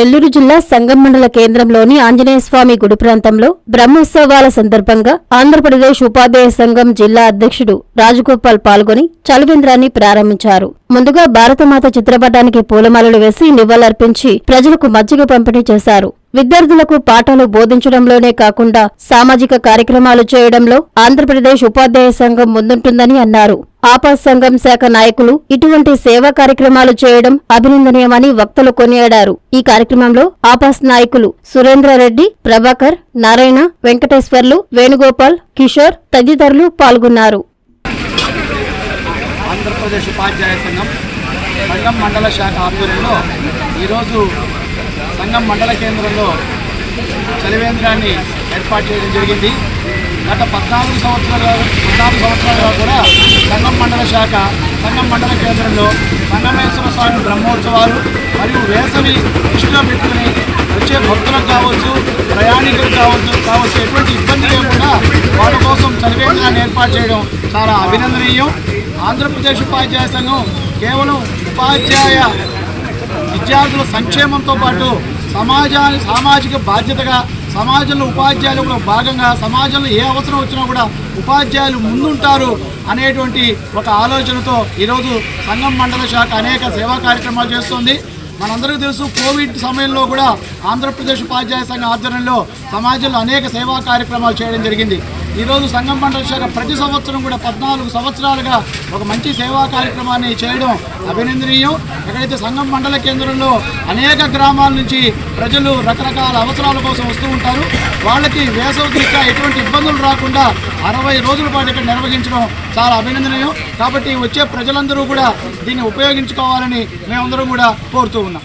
నెల్లూరు జిల్లా సంగం మండల కేంద్రంలోని ఆంజనేయస్వామి గుడి ప్రాంతంలో బ్రహ్మోత్సవాల సందర్భంగా ఆంధ్రప్రదేశ్ ఉపాధ్యాయ సంఘం జిల్లా అధ్యక్షుడు రాజగోపాల్ పాల్గొని చలవేంద్రాన్ని ప్రారంభించారు. ముందుగా భారతమాత చిత్రపటానికి పూలమాలలు వేసి నివాళులర్పించి ప్రజలకు మజ్జిగ పంపిణీ చేశారు. విద్యార్థులకు పాఠాలు బోధించడంలోనే కాకుండా సామాజిక కార్యక్రమాలు చేయడంలో ఆంధ్రప్రదేశ్ ఉపాధ్యాయ సంఘం ముందుంటుందని అన్నారు. ఆపా సంఘం శాఖ నాయకులు ఇటువంటి సేవా కార్యక్రమాలు చేయడం అభినందనీయమని వక్తలు కొనియాడారు. ఈ కార్యక్రమంలో ఆపాస్ నాయకులు సురేంద్రారెడ్డి ప్రభాకర్ నారాయణ వెంకటేశ్వర్లు వేణుగోపాల్ కిషోర్ తదితరులు పాల్గొన్నారు. ఆంధ్రప్రదేశ్ ఉపాధ్యాయ సంఘం సంఘం మండల శాఖ ఆధ్వర్యంలో ఈరోజు సంఘం మండల కేంద్రంలో చలివేంద్రాన్ని ఏర్పాటు చేయడం జరిగింది. గత పద్నాలుగు సంవత్సరాలుగా పద్నాలుగు సంవత్సరాలుగా కూడా సంఘం మండల శాఖ సంఘం మండల కేంద్రంలో సంగమేశ్వర స్వామి బ్రహ్మోత్సవాలు మరియు వేసవి దృష్టిలో పెట్టుకుని వచ్చే భక్తులకు కావచ్చు ప్రయాణికులకు కావచ్చు కావచ్చు ఎటువంటి ఇబ్బంది లేకుండా వాళ్ళ కోసం చలివేంద్రాన్ని ఏర్పాటు చేయడం చాలా అభినందనీయం. ఆంధ్రప్రదేశ్ ఉపాధ్యాయ సంఘం కేవలం ఉపాధ్యాయ విద్యార్థుల సంక్షేమంతో పాటు సమాజాన్ని సామాజిక బాధ్యతగా సమాజంలో ఉపాధ్యాయులు కూడా భాగంగా సమాజంలో ఏ అవసరం వచ్చినా కూడా ఉపాధ్యాయులు ముందుంటారు అనేటువంటి ఒక ఆలోచనతో ఈరోజు సంఘం మండల శాఖ అనేక సేవా కార్యక్రమాలు చేస్తుంది. మనందరికీ తెలుసు కోవిడ్ సమయంలో కూడా ఆంధ్రప్రదేశ్ ఉపాధ్యాయ సంఘం ఆధ్వర్యంలో సమాజంలో అనేక సేవా కార్యక్రమాలు చేయడం జరిగింది. ఈరోజు సంఘం మండల శాఖ ప్రతి సంవత్సరం కూడా పద్నాలుగు సంవత్సరాలుగా ఒక మంచి సేవా కార్యక్రమాన్ని చేయడం అభినందనీయం. ఎక్కడైతే సంఘం మండల కేంద్రంలో అనేక గ్రామాల నుంచి ప్రజలు రకరకాల అవసరాల కోసం వస్తూ ఉంటారు వాళ్ళకి వేసవి దృష్ట్యా ఎటువంటి ఇబ్బందులు రాకుండా అరవై రోజుల పాటు ఇక్కడ నిర్వహించడం చాలా అభినందనీయం. కాబట్టి వచ్చే ప్రజలందరూ కూడా దీన్ని ఉపయోగించుకోవాలని మేమందరం కూడా కోరుతూ ఉన్నాం.